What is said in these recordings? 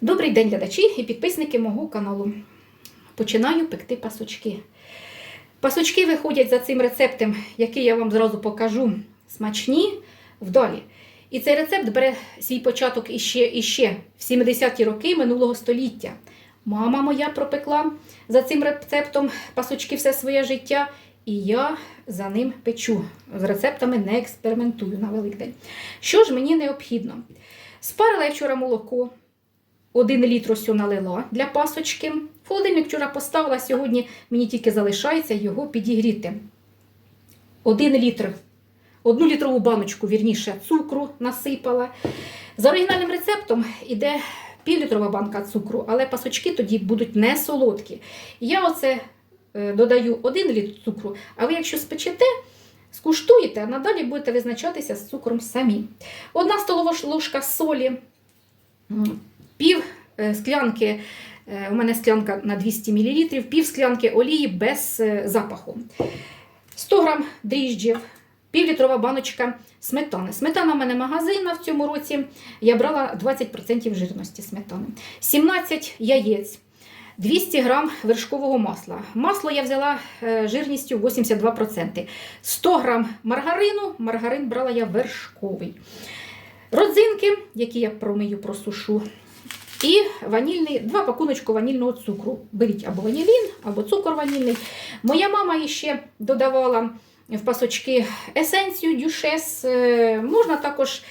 Добрий день, глядачі і підписники мого каналу. Починаю пекти пасочки. Пасочки виходять за цим рецептом, який я вам зразу покажу, смачні вдалі. І цей рецепт бере свій початок іще, іще в 70-ті роки минулого століття. Мама моя пропекла за цим рецептом пасочки все своє життя, і я за ним печу. З рецептами не експериментую на Великдень. Що ж мені необхідно? Спарила я вчора молоко, один літр ось налила для пасочки. Холодильник вчора поставила, сьогодні мені тільки залишається його підігріти. Один літр, одну літрову баночку, вірніше, цукру насипала. За оригінальним рецептом іде півлітрова банка цукру, але пасочки тоді будуть не солодкі. Я оце е, додаю один літр цукру, а ви, якщо спечете, скуштуєте, а надалі будете визначатися з цукром самі. Одна столова ложка солі, пів е, склянки, е, у мене склянка на 200 мл, пів склянки олії без е, запаху, 100 г дріжджів, півлітрова баночка сметани. Сметана в мене магазинна в цьому році. Я брала 20% жирності сметани. 17 яєць. 200 г вершкового масла. Масло я взяла жирністю 82%. 100 г маргарину. Маргарин брала я вершковий. Родзинки, які я промию, просушу. І ванільний, два пакуночку ванільного цукру. Беріть або ванілін, або цукор ванільний. Моя мама ще додавала в пасочки есенцію дюшес. Е, Можна також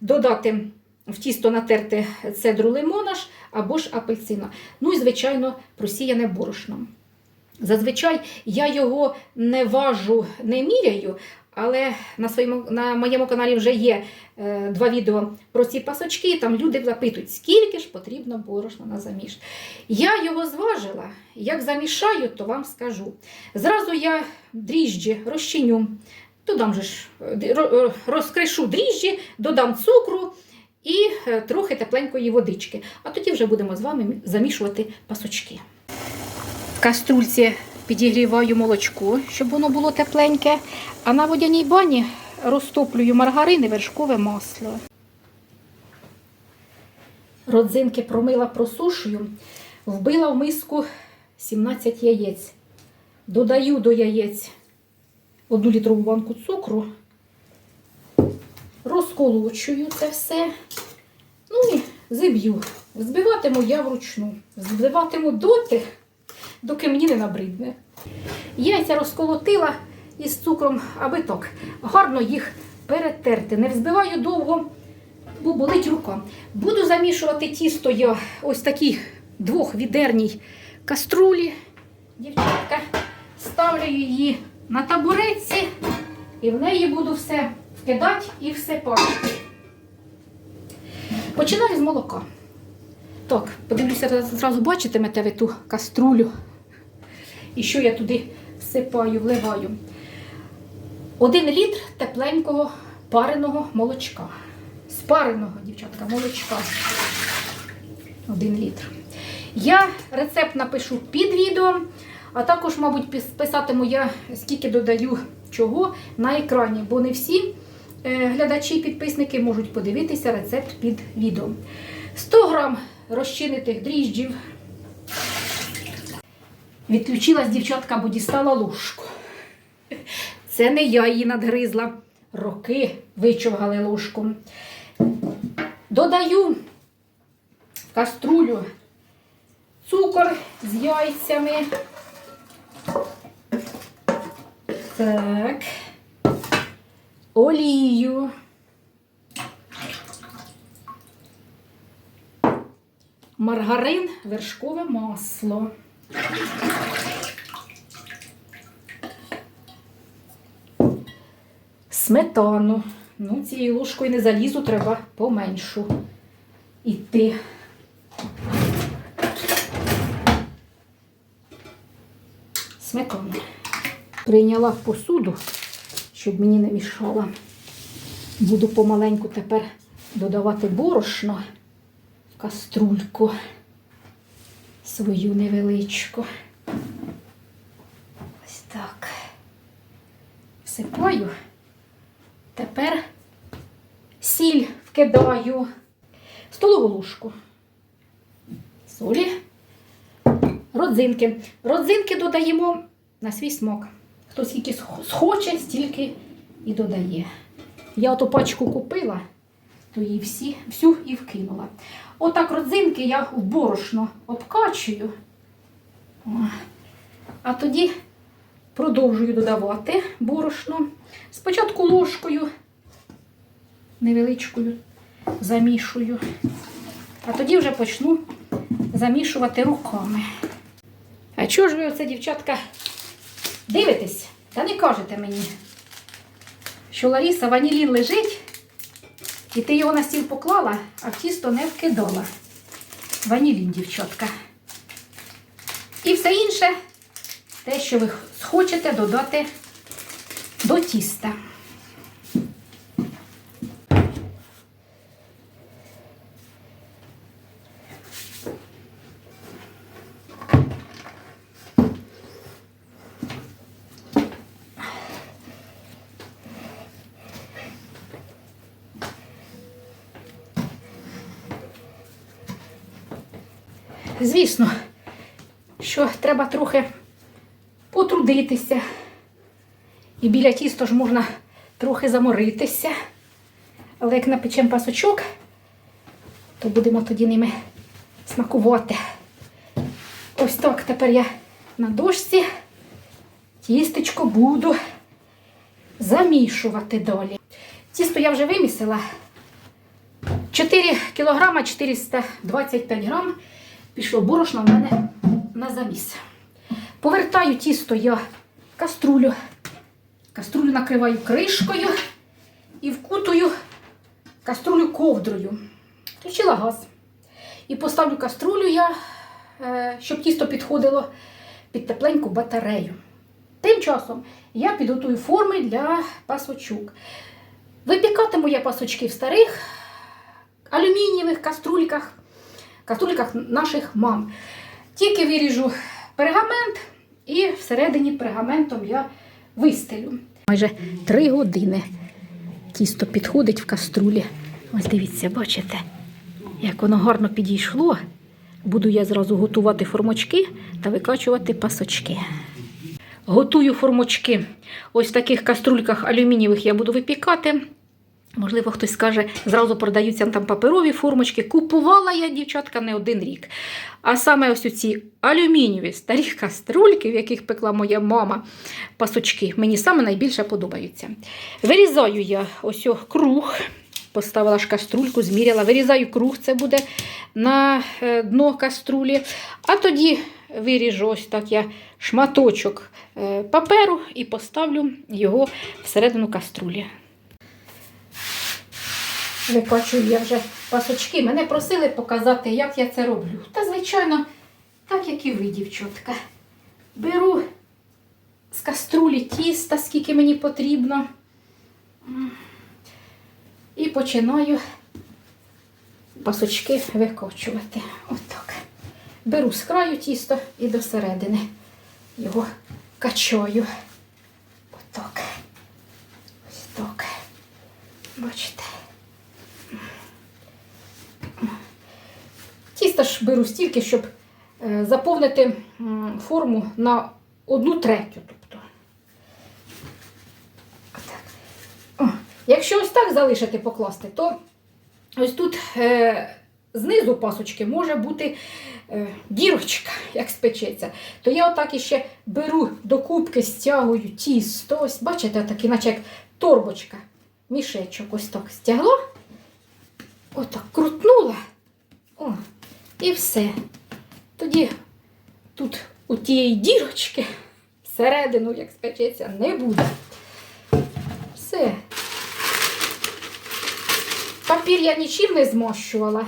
додати в тісто натерти цедру лимона ж або ж апельсина. Ну і, звичайно, просіяне борошно. Зазвичай я його не важу, не міряю, але на своєму на моєму каналі вже є е, два відео про ці пасочки. Там люди запитують, скільки ж потрібно борошна на заміж. Я його зважила, як замішаю, то вам скажу. Зразу я дріжджі розчиню, додам же ж, е, е, розкришу дріжджі, додам цукру. І е, трохи тепленької водички. А тоді вже будемо з вами замішувати пасочки. В каструльці підігріваю молочко, щоб воно було тепленьке. А на водяній бані розтоплюю маргарин і вершкове масло. Родзинки промила, просушую, вбила в миску 17 яєць. Додаю до яєць одну літрову банку цукру, розколочую це все. Ну і зиб'ю. Збиватиму я вручну. Збиватиму доти, доки мені не набридне. Яйця розколотила із цукром, аби так гарно їх перетерти. Не взбиваю довго, бо болить рука. Буду замішувати тісто я ось такій двохвідерній каструлі. Дівчатка, ставлю її на табуретці і в неї буду все вкидати і все всипати. Починаю з молока. Так, подивлюся, зразу бачитимете ви ту каструлю. І що я туди всипаю, вливаю. Один літр тепленького пареного молочка. Спареного, дівчатка, молочка. Один літр. Я рецепт напишу під відео, а також, мабуть, писатиму я, скільки додаю чого на екрані, бо не всі е, глядачі і підписники можуть подивитися рецепт під відео. 100 грам розчинитих дріжджів. Відключилась дівчатка, бо дістала ложку. Це не я її надгризла. Роки вичовгали ложку. Додаю в каструлю цукор з яйцями. Так. Олію. Маргарин, вершкове масло. Сметану. Ну, цією ложкою не залізу, треба поменшу іти. Сметану. Прийняла в посуду, щоб мені не мішала. Буду помаленьку тепер додавати борошно каструльку свою невеличку. Ось так. Всипаю. Тепер сіль вкидаю столову ложку. солі, родзинки. Родзинки додаємо на свій смак. Хто скільки схоче, стільки і додає. Я оту пачку купила, то її всі, всю і вкинула. Отак родзинки я в борошно обкачую. А тоді продовжую додавати борошно. Спочатку ложкою невеличкою замішую, а тоді вже почну замішувати руками. А чого ж ви оце, дівчатка, дивитесь та не кажете мені, що Ларіса ванілін лежить, і ти його на стіл поклала, а в тісто не вкидала. Ванілін, дівчатка. І все інше, те, що ви схочете додати до тіста. Звісно, що треба трохи потрудитися. І біля тіста ж можна трохи заморитися. Але як напечемо пасочок, то будемо тоді ними смакувати. Ось так тепер я на дошці тістечко буду замішувати далі. Тісто я вже вимісила. 4 кілограма 425 грам пішло борошно в мене на заміс. Повертаю тісто я в каструлю. Каструлю накриваю кришкою і вкутую каструлю ковдрою. Включила газ. І поставлю каструлю я, е, щоб тісто підходило під тепленьку батарею. Тим часом я підготую форми для пасочок. Випікатиму я пасочки в старих алюмінієвих каструльках, каструльках наших мам. Тільки виріжу пергамент і всередині пергаментом я вистелю. Майже три години тісто підходить в каструлі. Ось дивіться, бачите, як воно гарно підійшло. Буду я зразу готувати формочки та викачувати пасочки. Готую формочки. Ось в таких каструльках алюмінієвих я буду випікати. Можливо, хтось скаже, зразу продаються там паперові формочки. Купувала я, дівчатка, не один рік. А саме ось ці алюмінієві старі каструльки, в яких пекла моя мама, пасочки, мені саме найбільше подобаються. Вирізаю я ось круг. Поставила ж каструльку, зміряла, вирізаю круг, це буде на е, дно каструлі. А тоді виріжу ось так я шматочок е, паперу і поставлю його всередину каструлі. Викачую я вже пасочки. Мене просили показати, як я це роблю. Та, звичайно, так як і ви, дівчатка. Беру з каструлі тіста, скільки мені потрібно. І починаю пасочки викочувати. Отак. Беру з краю тісто і до середини його качаю. Отак. Ось так. Бачите. Тісто ж беру стільки, щоб е, заповнити форму на одну третю. Тобто. Якщо ось так залишити покласти, то ось тут е, знизу пасочки може бути е, дірочка, як спечеться. То я отак іще беру до кубки, стягую тісто. Ось, бачите, такий, наче як торбочка, мішечок, ось так стягла. Отак крутнула. О, і все. Тоді тут у тієї дірочки всередину, як спечеться, не буде. Все. Папір я нічим не змощувала.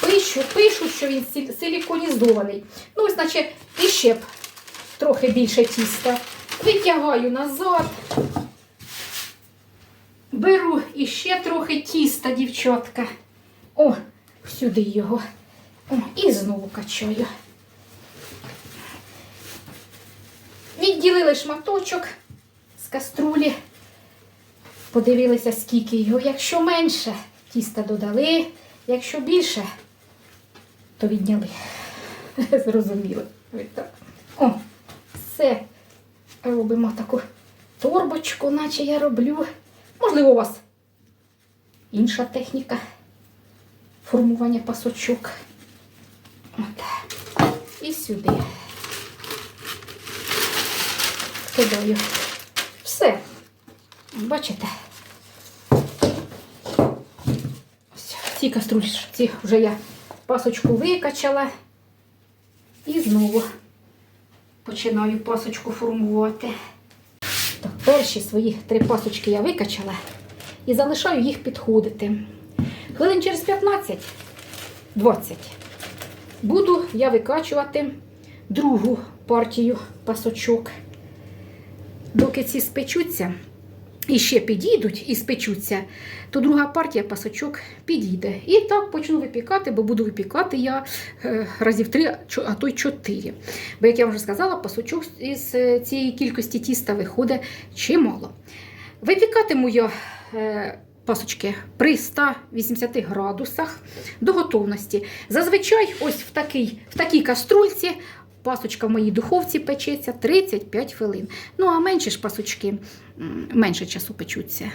Пишу, пишу, що він силіконізований. Ну, ось, наче, іще б трохи більше тіста. Витягаю назад. Беру іще трохи тіста, дівчатка. О, сюди його. О, і знову качаю. Відділили шматочок з каструлі. Подивилися, скільки його. Якщо менше, тіста додали. Якщо більше, то відняли. Зрозуміли. О, все. Робимо таку торбочку, наче я роблю. Можливо, у вас інша техніка формування пасочок. От. І сюди. Кидаю. Все. Бачите? В каструльці вже я пасочку викачала. І знову починаю пасочку формувати. Так, перші свої три пасочки я викачала і залишаю їх підходити. Хвилин через 15-20 буду я викачувати другу партію пасочок. Доки ці спечуться і ще підійдуть і спечуться, то друга партія пасочок підійде. І так почну випікати, бо буду випікати я е, разів три, а то й чотири. Бо, як я вже сказала, пасочок із е, цієї кількості тіста виходить чимало. Випікатиму я е, пасочки при 180 градусах до готовності. Зазвичай ось в, такий, в такій каструльці пасочка в моїй духовці печеться 35 хвилин. Ну, а менші ж пасочки менше часу печуться.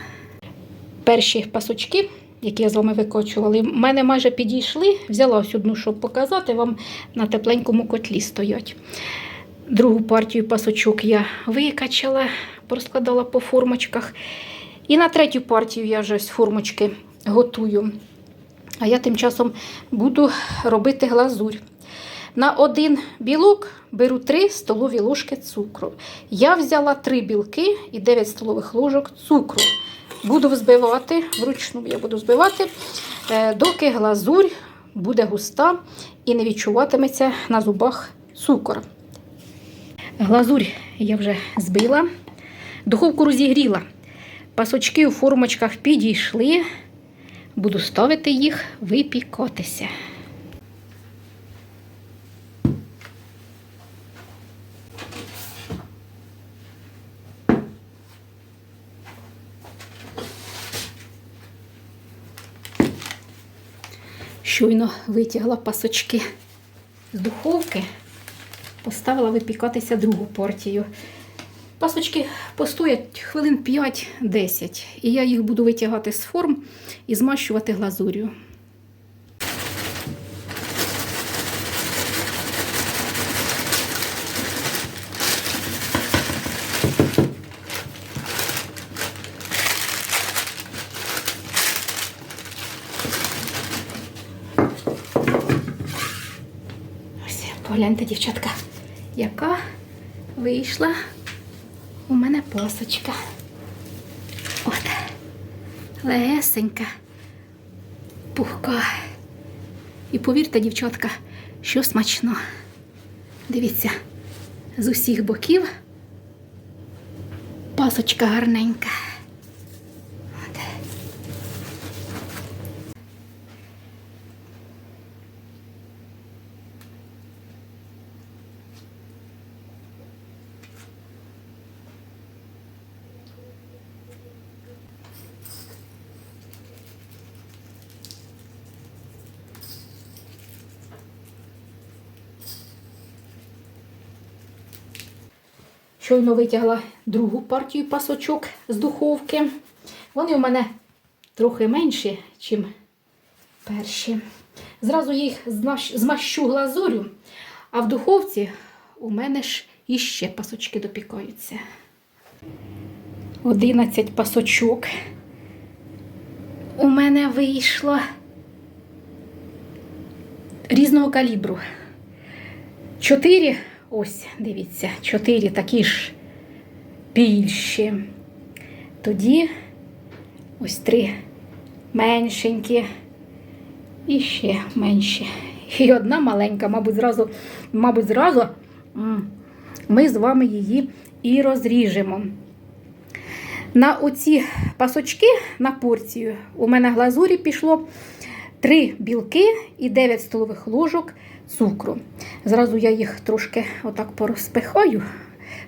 Перші пасочки, які я з вами викочувала, в мене майже підійшли. Взяла ось одну, щоб показати, вам на тепленькому котлі стоять. Другу партію пасочок я викачала, розкладала по формочках. І на третю партію я вже ось формочки готую. А я тим часом буду робити глазурь. На один білок беру 3 столові ложки цукру. Я взяла 3 білки і 9 столових ложок цукру. Буду взбивати, вручну я буду збивати, е, доки глазурь буде густа і не відчуватиметься на зубах цукор. Глазурь я вже збила, духовку розігріла. Пасочки у формочках підійшли. Буду ставити їх випікатися. Щойно витягла пасочки з духовки, поставила випікатися другу партію. Пасочки постоять хвилин 5-10, і я їх буду витягати з форм і змащувати глазур'ю. Ось, погляньте, дівчатка, яка вийшла у мене пасочка. От. Лесенька, пухка. І повірте, дівчатка, що смачно. Дивіться, з усіх боків пасочка гарненька. Щойно витягла другу партію пасочок з духовки. Вони у мене трохи менші, ніж перші. Зразу їх змащу глазурю, а в духовці у мене ж іще пасочки допікаються. 11 пасочок у мене вийшло різного калібру. Чотири, ось, дивіться, чотири такі ж більші. Тоді ось три меншенькі і ще менші. І одна маленька, мабуть, зразу, мабуть, зразу ми з вами її і розріжемо. На оці пасочки на порцію у мене глазурі пішло 3 білки і 9 столових ложок цукру. Зразу я їх трошки отак порозпихаю,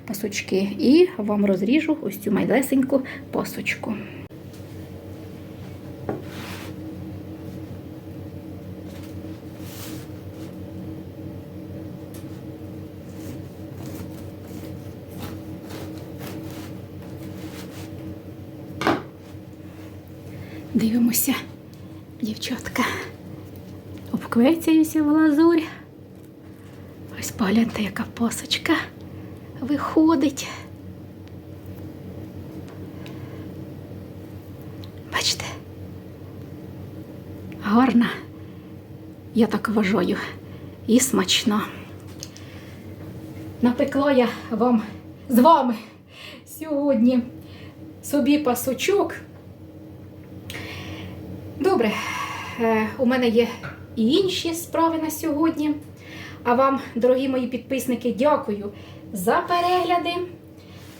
пасочки, і вам розріжу ось цю майлесеньку пасочку. Дивимося, дівчатка. Обквецяюся в лазурь. Ось погляньте, яка посочка виходить. Бачите? Гарна, я так вважаю, і смачна. Напекла я вам з вами сьогодні собі пасочок. Добре, е, у мене є і інші справи на сьогодні. А вам, дорогі мої підписники, дякую за перегляди.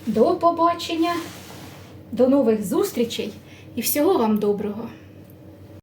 До побачення, до нових зустрічей і всього вам доброго!